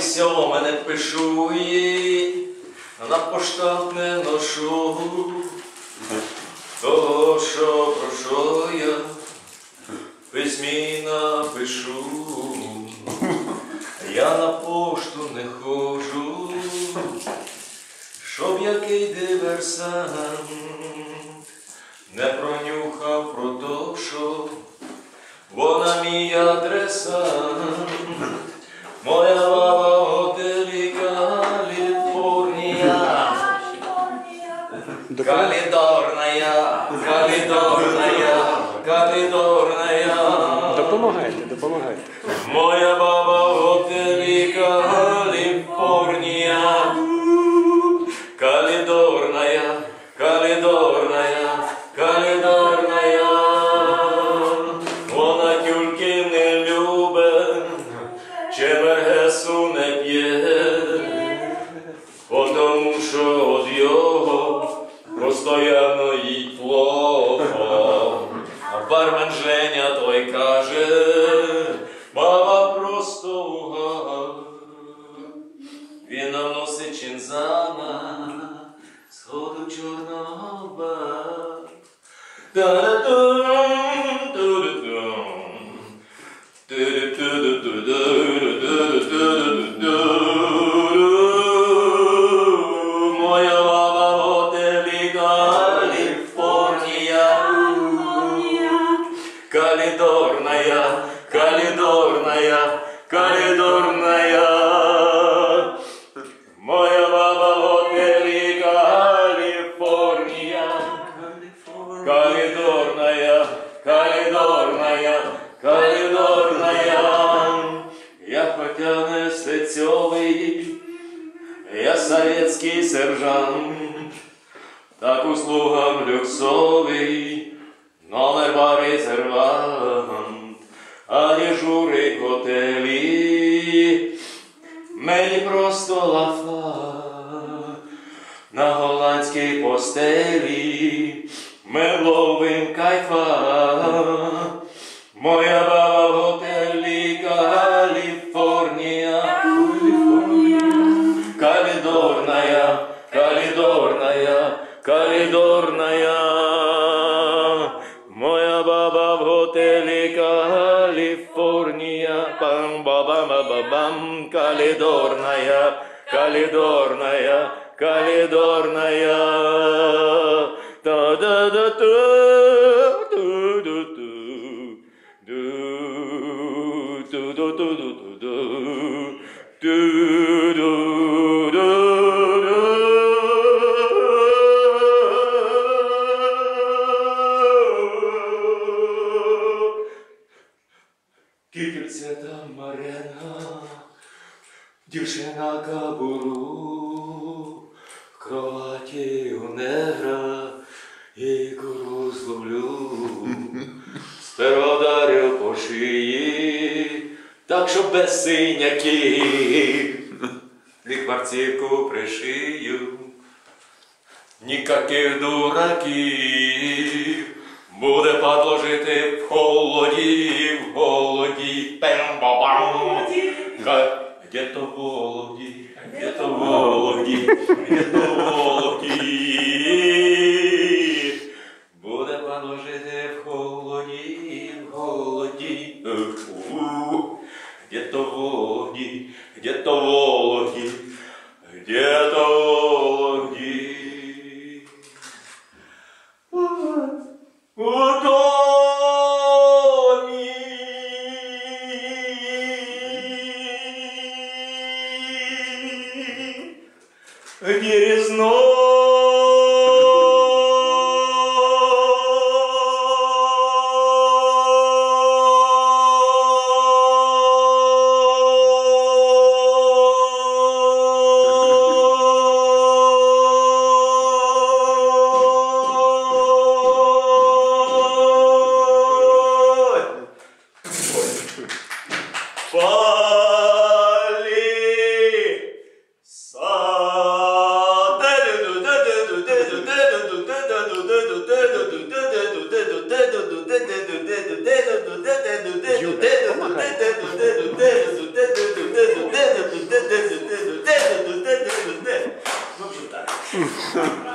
всього мене пишує, на поштах не ношу. Того, що про що я письмі напишу. Я на пошту не ходжу, щоб який диверсант не пронюхав про то, що вона мій адресант. Моя баба в готелі Каліфорнія. Калідорная, калідорная, калідорная. Допомагайте, допомагайте. Чемергесу не п'є. Потому що от його постоянно їй плохо. А бармен Женя той каже, баба просто уга. Він нам носить сходу чорного бар. Калідорная, калідорная, калідорная. Моя баба в готелі Каліфорнія. Калідорная, калідорная, калідорная. Я хотя не стецьовий, я советский сержант, так услугам люксовий, номер бар резервант, а дежурить в готелі, мені просто лафа на голландській постелі ми ловим кайфа. Моя готелі Каліфорнія. Пам баба ба бам калідорная, калідорная, калідорная. та да да Кікільця та марена, дівчина кабуру, в кроваті у негра і куру зловлю, сперодарю по шиї, так що без синяків, лікварцівку пришию, нікаких дураків. Буде падло жити в холоді, Dobrze.